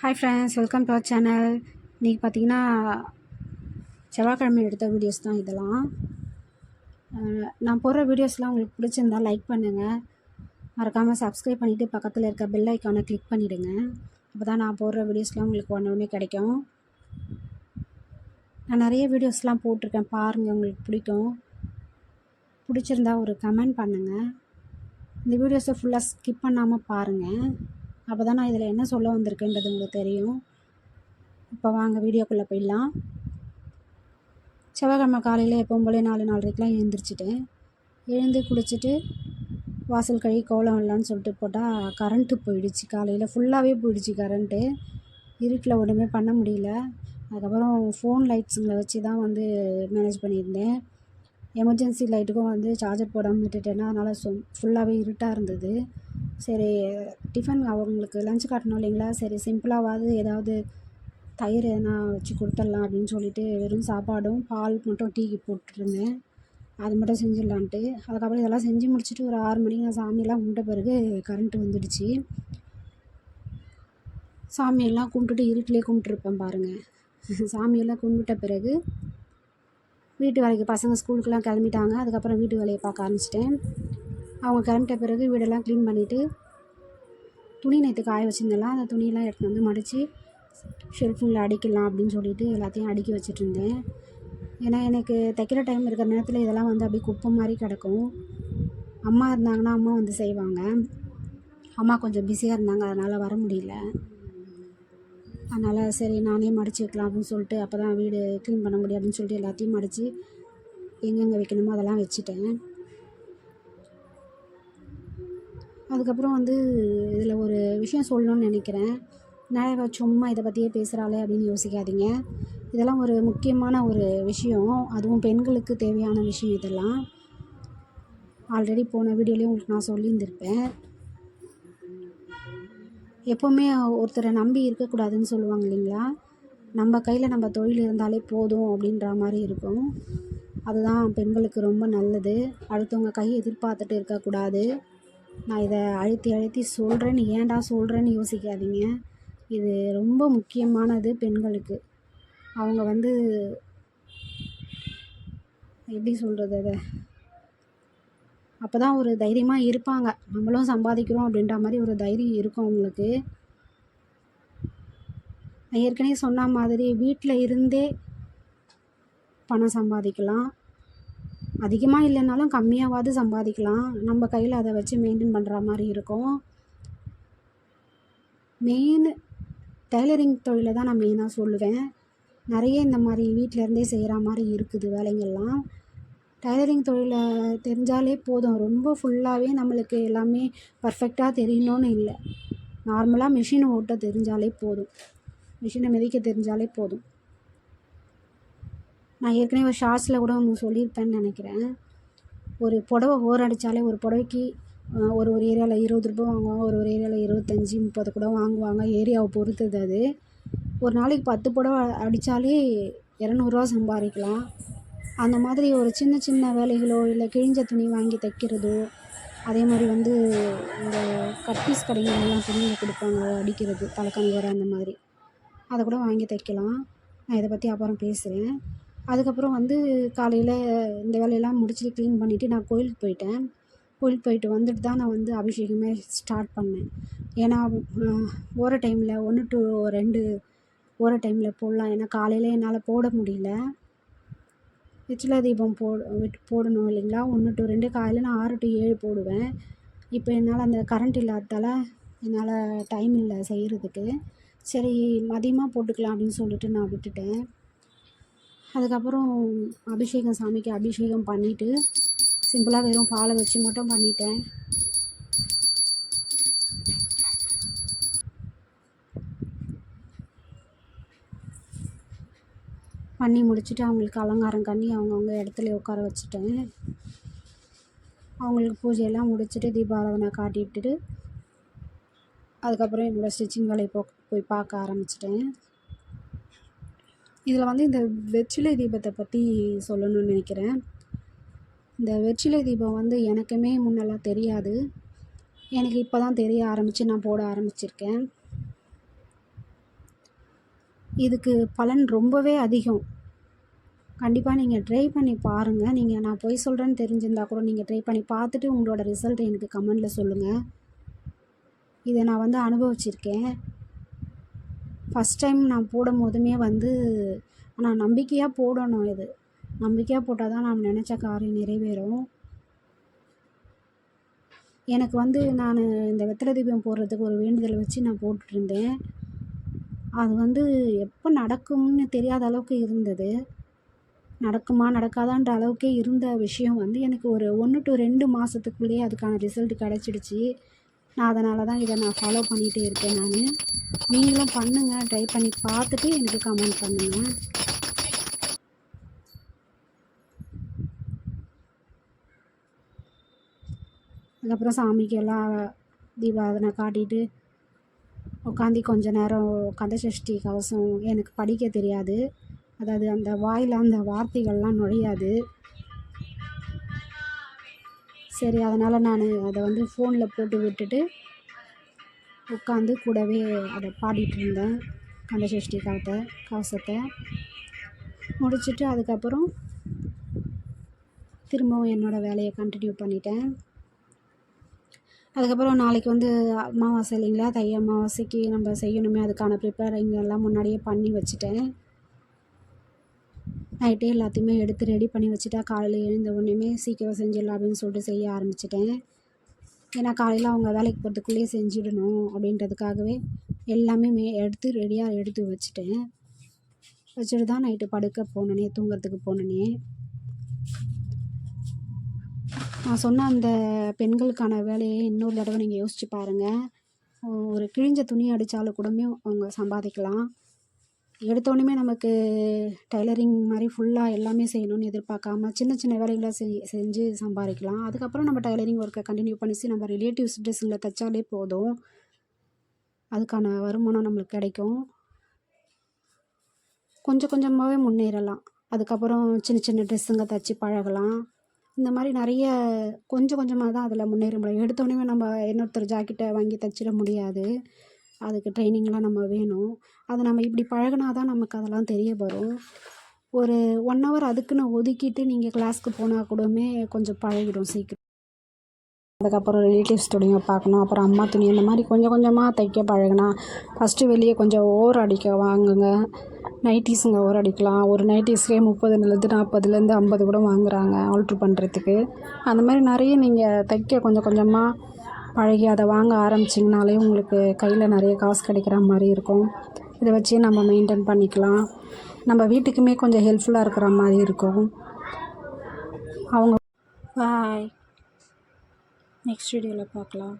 Hi friends welcome to our channel இன்றைக்கி பார்த்தீங்கன்னா செவ்வாய்க்கிழமை எடுத்த வீடியோஸ் தான் இதெல்லாம். நான் போடுற வீடியோஸ்லாம் உங்களுக்கு பிடிச்சிருந்தா லைக் பண்ணுங்கள் மறக்காமல் சப்ஸ்கிரைப் பண்ணிவிட்டு பக்கத்தில் இருக்க பெல் ஐக்கானை கிளிக் பண்ணிவிடுங்க அப்போ தான் நான் போடுற வீடியோஸ்லாம் உங்களுக்கு ஒன்று ஒன்று கிடைக்கும். நான் நிறைய வீடியோஸ்லாம் போட்டிருக்கேன் பாருங்கள் உங்களுக்கு பிடிக்கும். பிடிச்சிருந்தா ஒரு கமெண்ட் பண்ணுங்கள் இந்த வீடியோஸை ஃபுல்லாக ஸ்கிப் பண்ணாமல் பாருங்கள் அப்போ தான் நான் இதில் என்ன சொல்ல வந்திருக்கேன்றது உங்களுக்கு தெரியும். இப்போ வாங்க வீடியோக்குள்ளே போயிடலாம். செவ்வாய்க்கிழமை காலையில் எப்பவும் போல நாலு நாலரைக்கெலாம் எழுந்திரிச்சிட்டேன். எழுந்து குளிச்சுட்டு வாசல் கழுவி கோலம் இல்லைன்னு சொல்லிட்டு போட்டால் கரண்ட்டு போயிடுச்சு. காலையில் ஃபுல்லாகவே போயிடுச்சு கரண்ட்டு இருட்டில் ஒன்றுமே பண்ண முடியல. அதுக்கப்புறம் ஃபோன் லைட்ஸுங்களை வச்சு தான் வந்து மேனேஜ் பண்ணியிருந்தேன். எமர்ஜென்சி லைட்டுக்கும் வந்து சார்ஜர் போடாமல் விட்டுட்டேன்னா அதனால் சொ ஃபுல்லாகவே இருட்டாக இருந்தது. சரி டிஃபன் அவங்களுக்கு லஞ்ச் காட்டணும் இல்லைங்களா? சரி சிம்பிளாகவாது ஏதாவது தயிர் எதனா வச்சு கொடுத்துடலாம் அப்படின்னு சொல்லிட்டு வெறும் சாப்பாடும் பால் மட்டும் டீக்கு போட்டுருந்தேன். அது மட்டும் செஞ்சிடலான்ட்டு. அதுக்கப்புறம் இதெல்லாம் செஞ்சு முடிச்சுட்டு ஒரு ஆறு மணிக்கு நான் சாமியெல்லாம் கும்பிட்ட பிறகு கரண்ட்டு வந்துடுச்சு. சாமியெல்லாம் கும்பிட்டுட்டு இருட்டிலே கும்பிட்டுருப்பேன் பாருங்கள் சாமியெல்லாம் கும்பிட்ட பிறகு வீட்டு வேலைக்கு பசங்க ஸ்கூலுக்கெலாம் கிளம்பிட்டாங்க. அதுக்கப்புறம் வீட்டு வேலையை பார்க்க ஆரம்பிச்சிட்டேன். அவங்க கிளம்பிட்ட பிறகு வீடெல்லாம் க்ளீன் பண்ணிவிட்டு துணி நேற்று காய வச்சுருந்தெல்லாம் அந்த துணியெல்லாம் எடுத்துகிட்டு வந்து மடித்து ஷெல்ஃபுங்கில் அடிக்கலாம் அப்படின்னு சொல்லிட்டு எல்லாத்தையும் அடுக்கி வச்சுட்டு இருந்தேன் ஏன்னா எனக்கு தைக்கிற டைம் இருக்கிற நேரத்தில் இதெல்லாம் வந்து அப்படியே குப்பை மாதிரி கிடக்கும். அம்மா இருந்தாங்கன்னா அம்மா வந்து செய்வாங்க. அம்மா கொஞ்சம் பிஸியாக இருந்தாங்க அதனால் வர முடியல. அதனால் சரி நானே மடித்து வைக்கலாம் அப்படின்னு சொல்லிட்டு அப்போ தான் வீடு க்ளீன் பண்ண முடியும் அப்படின்னு சொல்லிட்டு எல்லாத்தையும் மடித்து எங்கெங்கே வைக்கணுமோ அதெல்லாம் வச்சுட்டேன். அதுக்கப்புறம் வந்து இதில் ஒரு விஷயம் சொல்லணும்னு நினைக்கிறேன். நிறைய சும்மா இதை பற்றியே பேசுகிறாளே அப்படின்னு யோசிக்காதீங்க. இதெல்லாம் ஒரு முக்கியமான ஒரு விஷயம். அதுவும் பெண்களுக்கு தேவையான விஷயம் இதெல்லாம். ஆல்ரெடி போன வீடியோலேயும் உங்களுக்கு நான் சொல்லியிருந்திருப்பேன். எப்போவுமே ஒருத்தரை நம்பி இருக்கக்கூடாதுன்னு சொல்லுவாங்க இல்லைங்களா? நம்ம கையில் நம்ம தொழில் இருந்தாலே போதும் அப்படின்ற மாதிரி இருக்கும். அதுதான் பெண்களுக்கு ரொம்ப நல்லது. அடுத்தவங்க கை எதிர்பார்த்துட்டு இருக்கக்கூடாது. நான் இதை அழுத்தி அழுத்தி சொல்கிறேன்னு ஏன்டா சொல்கிறேன்னு யோசிக்காதீங்க. இது ரொம்ப முக்கியமானது பெண்களுக்கு. அவங்க வந்து எப்படி சொல்கிறது அதை? அப்போ தான் ஒரு தைரியமாக இருப்பாங்க. நம்மளும் சம்பாதிக்கிறோம் அப்படின்ற மாதிரி ஒரு தைரியம் இருக்கும் அவங்களுக்கு. நான் ஏற்கனவே சொன்ன மாதிரி வீட்டில் இருந்தே பணம் சம்பாதிக்கலாம். அதிகமாக இல்லைனாலும் கம்மியாவது சம்பாதிக்கலாம். நம்ம கையில் அதை வச்சு மெயின்டைன் பண்ணுற மாதிரி இருக்கும். மெயின் டெய்லரிங் தொழிலை தான் நான் மெயினாக சொல்லுவேன். நிறைய இந்த மாதிரி வீட்டிலேருந்தே செய்கிற மாதிரி இருக்குது வேலைங்கள்லாம். டைலரிங் தொழிலை தெரிஞ்சாலே போதும். ரொம்ப ஃபுல்லாகவே நம்மளுக்கு எல்லாமே பர்ஃபெக்டாக தெரியணும்னு இல்லை. நார்மலாக மிஷின் ஓட்ட தெரிஞ்சாலே போதும். மிஷினை மிதிக்க தெரிஞ்சாலே போதும். நான் ஏற்கனவே ஒரு ஷார்ட்ஸில் கூட ஒன்று சொல்லியிருப்பேன்னு நினைக்கிறேன். ஒரு புடவை ஓர் அடித்தாலே ஒரு புடவைக்கு ஒரு ஒரு ஏரியாவில் இருபது ரூபா வாங்குவாங்க ஒரு ஒரு ஏரியாவில் இருபத்தஞ்சி முப்பது கூட வாங்குவாங்க. ஏரியாவை பொறுத்தது அது. ஒரு நாளைக்கு பத்து புடவை அடித்தாலே இரநூறுவா சம்பாதிக்கலாம். அந்த மாதிரி ஒரு சின்ன சின்ன வேலைகளோ இல்லை கிழிஞ்ச துணி வாங்கி தைக்கிறதோ அதே மாதிரி வந்து இந்த கட்பீஸ் கடைங்களெல்லாம் துணியை கொடுப்பாங்க அடிக்கிறது தலைக்கணி வர அந்த மாதிரி. அதை கூட வாங்கி தைக்கலாம். நான் இதை பற்றி அப்புறம் பேசுகிறேன் அதுக்கப்புறம் வந்து காலையில் இந்த வேலையெல்லாம் முடிச்சுட்டு க்ளீன் பண்ணிவிட்டு நான் கோயிலுக்கு போயிட்டேன். கோயிலுக்கு போயிட்டு வந்துட்டு தான் நான் வந்து அபிஷேகமே ஸ்டார்ட் பண்ணேன். ஏன்னா ஓர டைமில் ஒன்று டு ரெண்டு ஓர டைமில் போடலாம். ஏன்னா காலையில் என்னால் போட முடியல. வெற்றிலை தீபம் போ விட்டு போடணும் இல்லைங்களா? ஒன்று டு ரெண்டு காலையில் நான் ஆறு டு ஏழு போடுவேன். இப்போ என்னால் அந்த கரண்ட் இல்லாததால் என்னால் டைம் இல்லை செய்கிறதுக்கு சரி மதியமாக போட்டுக்கலாம் அப்படின்னு சொல்லிட்டு நான் விட்டுட்டேன். அதுக்கப்புறம் அபிஷேகம் சாமிக்கு அபிஷேகம் பண்ணிவிட்டு சிம்பிளாக வெறும் பாலை வச்சு மட்டும் பண்ணிட்டேன். பண்ணி முடிச்சுட்டு அவங்களுக்கு அலங்காரம் பண்ணி அவங்கவுங்க இடத்துல உட்கார வச்சுட்டேன். அவங்களுக்கு பூஜையெல்லாம் முடிச்சுட்டு தீபாராதனை காட்டிட்டு அதுக்கப்புறம் என்னோடய ஸ்டிச்சிங் வேலையை போ போய் பார்க்க ஆரம்பிச்சிட்டேன். இதில் வந்து இந்த வெற்றிலை தீபத்தை பற்றி சொல்லணும்னு நினைக்கிறேன். இந்த வெற்றிலை தீபம் வந்து எனக்குமே முன்னெல்லாம் தெரியாது. எனக்கு இப்போ தான் தெரிய ஆரம்பித்து நான் போட ஆரம்பிச்சிருக்கேன். இதுக்கு பலன் ரொம்பவே அதிகம். கண்டிப்பாக நீங்கள் ட்ரை பண்ணி பாருங்கள் நீங்கள் நான் பொய் சொல்கிறேன்னு தெரிஞ்சிருந்தா கூட நீங்கள் ட்ரை பண்ணி பார்த்துட்டு உங்களோட ரிசல்ட் எனக்கு கமெண்டில் சொல்லுங்கள் இதை நான் வந்து அனுபவிச்சிருக்கேன். ஃபஸ்ட் டைம் நான் போடும் போதுமே வந்து நான் நம்பிக்கையாக போடணும் இது. நம்பிக்கையாக போட்டால் தான் நாம் நினச்ச காரியம் நிறைவேறும். எனக்கு வந்து நான் இந்த வெத்தலை தீபம் போடுறதுக்கு ஒரு வேண்டுதல் வச்சு நான் போட்டுட்ருந்தேன் அது வந்து எப்போ நடக்கும்னு தெரியாத அளவுக்கு இருந்தது. நடக்குமா நடக்காதான்ற அளவுக்கே இருந்த விஷயம் வந்து எனக்கு ஒரு ஒன்று டு ரெண்டு மாதத்துக்குள்ளேயே அதுக்கான ரிசல்ட் கிடச்சிடுச்சு. நான் அதனால தான் இதை நான் ஃபாலோ பண்ணிகிட்டே இருக்கேன் நான். நீங்களும் பண்ணுங்கள் ட்ரை பண்ணி பார்த்துட்டு எனக்கு கமெண்ட் பண்ணுங்கள் அதுக்கப்புறம் சாமிக்கு எல்லாம் தீபாவதனை காட்டிட்டு உட்காந்து கொஞ்ச நேரம் கந்தசஷ்டி கவசம் எனக்கு படிக்க தெரியாது. அதாவது அந்த வாயில் அந்த வார்த்தைகள்லாம் நுழையாது. சரி அதனால் நான் அதை வந்து ஃபோனில் போட்டு விட்டுட்டு உட்காந்து கூடவே அதை பாடிட்டு இருந்தேன். கந்தசஷ்டி காலத்தை கவசத்தை முடிச்சுட்டு அதுக்கப்புறம் திரும்பவும் என்னோடய வேலையை கண்டினியூ பண்ணிட்டேன். அதுக்கப்புறம் நாளைக்கு வந்து அமாவாசை இல்லைங்களா? தை அமாவாசைக்கு நம்ம செய்யணுமே அதுக்கான ப்ரிப்பேரிங் எல்லாம் முன்னாடியே பண்ணி வச்சுட்டேன். நைட்டே எல்லாத்தையுமே எடுத்து ரெடி பண்ணி வச்சுட்டா காலையில் எழுந்த ஒன்றுமே சீக்கிரம் செஞ்சிடலாம் அப்படின்னு சொல்லிட்டு செய்ய ஆரம்பிச்சிட்டேன். ஏன்னா காலையில் அவங்க வேலைக்கு போகிறதுக்குள்ளேயே செஞ்சிடணும் அப்படின்றதுக்காகவே எல்லாமே மே எடுத்து ரெடியாக எடுத்து வச்சுட்டேன். வச்சுட்டு தான் நைட்டு படுக்க போனனே தூங்குறதுக்கு போனனே. நான் சொன்ன அந்த பெண்களுக்கான வேலையை இன்னொரு தடவை நீங்கள் யோசித்து பாருங்கள் ஒரு கிழிஞ்ச துணி அடித்தாலும் கூடமே அவங்க சம்பாதிக்கலாம். எடுத்தோடனே நமக்கு டைலரிங் மாதிரி ஃபுல்லாக எல்லாமே செய்யணும்னு எதிர்பார்க்காம சின்ன சின்ன வேலைகளை செய் செஞ்சு சம்பாதிக்கலாம். அதுக்கப்புறம் நம்ம டைலரிங் ஒர்க்கை கண்டினியூ பண்ணிச்சு நம்ம ரிலேட்டிவ்ஸ் ட்ரெஸ்ஸுங்களை தைச்சாலே போதும். அதுக்கான வருமானம் நம்மளுக்கு கிடைக்கும். கொஞ்சம் கொஞ்சமாகவே முன்னேறலாம். அதுக்கப்புறம் சின்ன சின்ன ட்ரெஸ்ஸுங்க தைச்சி பழகலாம். இந்த மாதிரி நிறைய கொஞ்சம் கொஞ்சமாக தான் அதில் முன்னேற முடியும். எடுத்தோடனே நம்ம இன்னொருத்தர் ஜாக்கெட்டை வாங்கி தைச்சிட முடியாது. அதுக்கு ட்ரைனிங்லாம் நம்ம வேணும். அதை நம்ம இப்படி பழகினா தான் நமக்கு அதெல்லாம் தெரிய வரும். ஒரு ஒன் ஹவர் அதுக்குன்னு ஒதுக்கிட்டு நீங்கள் கிளாஸ்க்கு போனால் கூடமே கொஞ்சம் பழகிடும் சீக்கிரம். அதுக்கப்புறம் ரிலேட்டிவ்ஸ் துணியை பார்க்கணும். அப்புறம் அம்மா துணி இந்த மாதிரி கொஞ்சம் கொஞ்சமாக தைக்க பழகினா ஃபஸ்ட்டு வெளியே கொஞ்சம் ஓர் அடிக்க வாங்குங்க. நைட்டிஸுங்க ஓர் அடிக்கலாம். ஒரு நைட்டிஸ்க்கே முப்பதுலேருந்து நாற்பதுலேருந்து ஐம்பது கூட வாங்குகிறாங்க ஆல்ட்ரு பண்ணுறதுக்கு அந்த மாதிரி நிறைய நீங்கள் தைக்க கொஞ்சம் கொஞ்சமாக பழகி அதை வாங்க ஆரம்பிச்சிங்கனாலே உங்களுக்கு கையில் நிறைய காசு கிடைக்கிற மாதிரி இருக்கும். இதை வச்சு நம்ம மெயின்டைன் பண்ணிக்கலாம். நம்ம வீட்டுக்குமே கொஞ்சம் ஹெல்ப்ஃபுல்லாக இருக்கிற மாதிரி இருக்கும். அவங்க பாய் நெக்ஸ்ட் வீடியோவில் பார்க்கலாம்.